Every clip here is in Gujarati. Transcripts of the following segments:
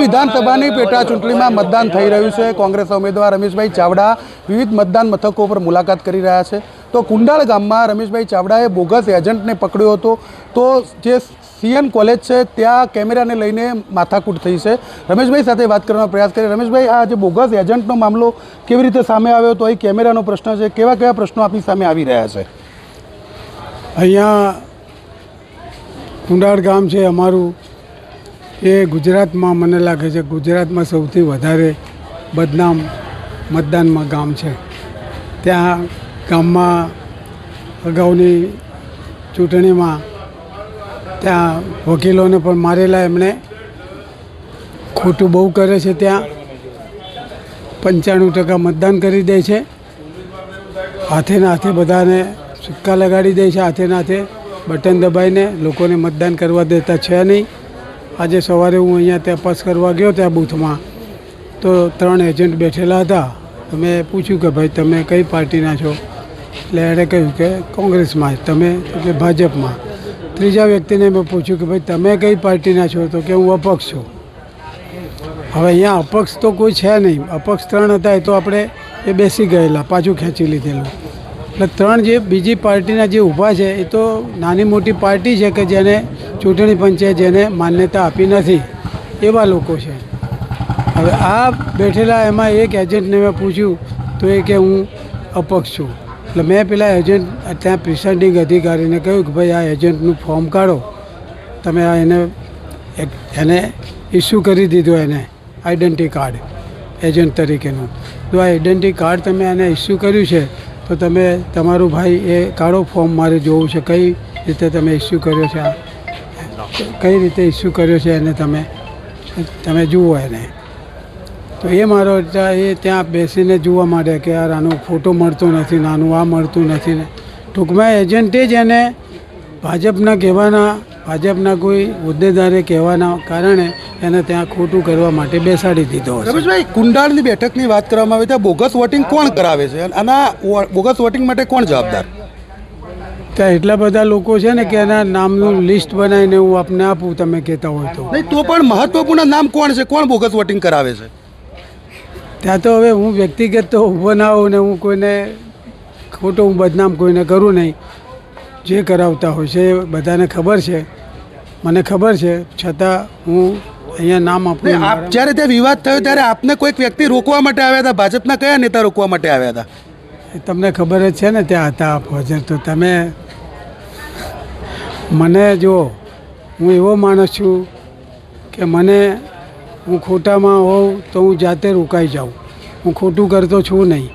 વિધાનસભાની પેટા ચૂંટણીમાં મતદાન થઈ રહ્યું છે. કોંગ્રેસ ઉમેદવાર રમેશભાઈ ચાવડા વિવિધ મતદાન મથકો પર મુલાકાત કરી રહ્યા છે. તો કુંડાળ ગામમાં રમેશભાઈ ચાવડાએ બોગસ એજન્ટને પકડ્યો હતો. તો જે સીએન કોલેજ છે, ત્યાં કેમેરાને લઈને માથાકૂટ થઈ છે. રમેશભાઈ સાથે વાત કરવાનો પ્રયાસ કરી. રમેશભાઈ, આ જે બોગસ એજન્ટનો મામલો કેવી રીતે સામે આવ્યો તો અહીં કેમેરાનો પ્રશ્ન છે. કેવા કેવા પ્રશ્નો આપણી સામે આવી રહ્યા છે? અહીંયા કુંડાળ ગામ છે અમારું. એ ગુજરાતમાં મને લાગે છે ગુજરાતમાં સૌથી વધારે બદનામ મતદાનમાં ગામ છે. ત્યાં ગામમાં અગાઉની ચૂંટણીમાં ત્યાં વકીલોને પણ મારેલા એમણે. ખોટું બહુ કરે છે ત્યાં. પંચાણું ટકા મતદાન કરી દે છે. હાથે હાથે બધાને સિક્કા લગાડી દે છે. હાથે હાથે બટન દબાઈને લોકોને મતદાન કરવા દેતા છે નહીં. આજે સવારે હું અહીંયા તપાસ કરવા ગયો ત્યાં બૂથમાં, તો ત્રણ એજન્ટ બેઠેલા હતા. તો મેં પૂછ્યું કે ભાઈ, તમે કઈ પાર્ટીના છો? એટલે એણે કહ્યું કે, કોંગ્રેસમાં તમે કે ભાજપમાં. ત્રીજા વ્યક્તિને મેં પૂછ્યું કે, ભાઈ, તમે કઈ પાર્ટીના છો? તો કે, હું અપક્ષ છું. હવે અહીંયા અપક્ષ તો કોઈ છે નહીં. અપક્ષ ત્રણ હતા, એ તો આપણે એ બેસી ગયેલા, પાછું ખેંચી લીધેલું. એટલે ત્રણ જે બીજી પાર્ટીના જે ઊભા છે, એ તો નાની મોટી પાર્ટી છે કે જેને ચૂંટણી પંચે જેને માન્યતા આપી નથી, એવા લોકો છે. હવે આ બેઠેલા એમાં એક એજન્ટને મેં પૂછ્યું, તો એ કે હું અપક્ષ છું. એટલે મેં પેલા એજન્ટ ત્યાં પ્રિસાઇડિંગ અધિકારીને કહ્યું કે ભાઈ આ એજન્ટનું ફોર્મ કાઢો. તમે આ એને એને ઇસ્યુ કરી દીધો એને આઈડેન્ટિટી કાર્ડ એજન્ટ તરીકેનું. જો આ આઈડેન્ટિટી કાર્ડ તમે એને ઇસ્યુ કર્યું છે તો તમે તમારું ભાઈ એ કાળો ફોર્મ મારે જોવું છે. કઈ રીતે તમે ઇસ્યુ કર્યો છે? આ કઈ રીતે ઇસ્યુ કર્યો છે એને તમે? તમે જુઓ એને. તો એ મારો એ ત્યાં બેસીને જોવા માટે કે યાર આનો ફોટો મળતો નથી, નાનું આ મળતું નથી ને. ટૂંકમાં એજન્ટે જ એને ભાજપના કહેવાના ભાજપના કોઈ હોદ્દેદારે કહેવાના કારણે એને ત્યાં ખોટું કરવા માટે બેસાડી દીધો રમેશભાઈ કુંડાળની બેઠકની વાત કરવામાં આવે તો બોગસ વોટિંગ કોણ કરાવે છે? અને આના બોગસ વોટિંગ માટે કોણ જવાબદાર? ત્યાં એટલા બધા લોકો છે ને કે એના નામનું લિસ્ટ બનાવીને હું આપને આપું તમે કહેતા હોય તો. નહીં તો પણ મહત્વપૂર્ણ નામ કોણ છે? કોણ બોગસ વોટિંગ કરાવે છે? ત્યાં તો હવે હું વ્યક્તિગત તો ઊભો ના હોઉં ને હું કોઈને ખોટો હું બદનામ કોઈને કરું નહીં. જે કરાવતા હોય છે એ બધાને ખબર છે. મને ખબર છે છતાં હું અહીંયા નામ આપું આપ જ્યારે ત્યાં વિવાદ થયો ત્યારે આપને કોઈક વ્યક્તિ રોકવા માટે આવ્યા હતા? ભાજપના કયા નેતા રોકવા માટે આવ્યા હતા? એ તમને ખબર જ છે ને ત્યાં હતા આપ હાજર. તો તમે મને જો હું એવો માણસ છું કે મને હું ખોટામાં હોઉં તો હું જાતે રોકાઈ જાઉં. હું ખોટું કરતો છું નહીં.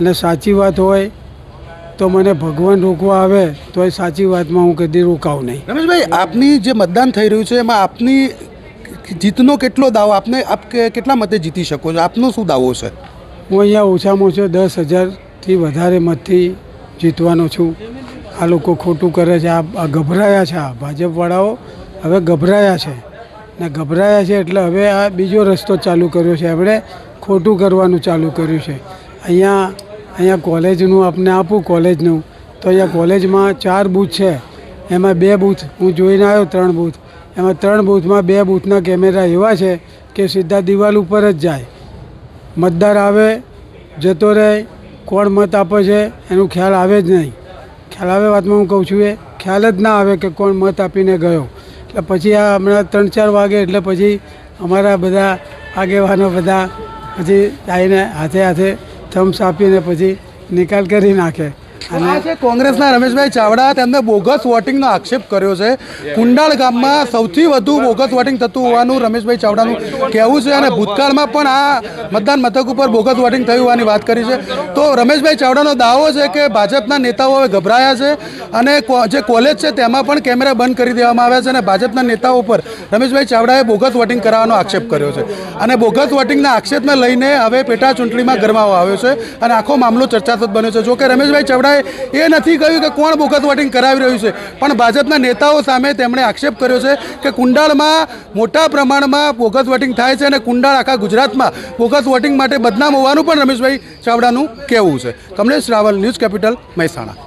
અને સાચી વાત હોય તો મને ભગવાન રોકવા આવે તો એ સાચી વાતમાં હું કદી રોકાવું નહીં. રમેશભાઈ આપની જે મતદાન થઈ રહ્યું છે એમાં આપની જીતનો કેટલો દાવો આપને આપ કેટલા મતે જીતી શકો છો? આપનો શું દાવો છે? હું અહીંયા ઓછામાં ઓછો દસ હજારથી વધારે મતથી જીતવાનો છું. આ લોકો ખોટું કરે છે આ ગભરાયા છે આ ભાજપવાળાઓ હવે ગભરાયા છે. ને ગભરાયા છે એટલે હવે આ બીજો રસ્તો ચાલુ કર્યો છે. એમણે ખોટું કરવાનું ચાલુ કર્યું છે. અહીંયા અહીંયા કોલેજનું, આપને આપું કોલેજનું. તો અહીંયા કોલેજમાં ચાર બૂથ છે. એમાં બે બૂથ, હું જોઈને આવ્યો ત્રણ બૂથ. એમાં ત્રણ બૂથમાં બે બૂથના કેમેરા એવા છે કે સીધા દિવાલ ઉપર જ જાય. મતદાર આવે, જતો રહે, કોણ મત આપે છે, એનું ખ્યાલ આવે જ નહીં. ખ્યાલ આવે વાતમાં હું કહું છું એ, ખ્યાલ જ ના આવે કે કોણ મત આપીને ગયો. એટલે પછી આ હમણાં ત્રણ ચાર વાગે, એટલે પછી અમારા બધા આગેવાનો બધા, પછી આવીને હાથે હાથે થમ્સ આપીને પછી નિકાલ કરી નાખે. કોંગ્રેસના રમેશભાઈ ચાવડા તેમને બોગસ વોટિંગનો આક્ષેપ કર્યો છે. કુંડાળ ગામમાં સૌથી વધુ બોગસ વોટિંગ થતું હોવાનું રમેશભાઈ ચાવડાનું કહેવું છે અને ભૂતકાળમાં પણ આ મતદાન મથક ઉપર બોગસ વોટિંગ થયું હોવાની વાત કરી છે. તો રમેશભાઈ ચાવડાનો દાવો છે કે ભાજપના નેતાઓ હવે ગભરાયા છે અને જે કોલેજ છે તેમાં પણ કેમેરા બંધ કરી દેવામાં આવ્યા છે અને ભાજપના નેતાઓ પર રમેશભાઈ ચાવડાએ બોગસ વોટિંગ કરાવવાનો આક્ષેપ કર્યો છે. અને બોગસ વોટિંગના આક્ષેપને લઈને હવે પેટા ચૂંટણીમાં ગરમાવો આવ્યો છે અને આખો મામલો ચર્ચાસ્પદ બન્યો છે. જોકે રમેશભાઈ ચાવડાએ એ નથી કહ્યું કે કોણ બોગસ વોટિંગ કરાવી રહ્યું છે. પણ ભાજપના નેતાઓ સામે તેમણે આક્ષેપ કર્યો છે કે કુંડાળમાં મોટા પ્રમાણમાં બોગસ વોટિંગ થાય છે અને કુંડાળ આખા ગુજરાતમાં બોગસ વોટિંગ માટે બદનામ હોવાનું પણ રમેશભાઈ ચાવડાનું કહેવું છે. Kamlesh Raval, news capital, Mehsana.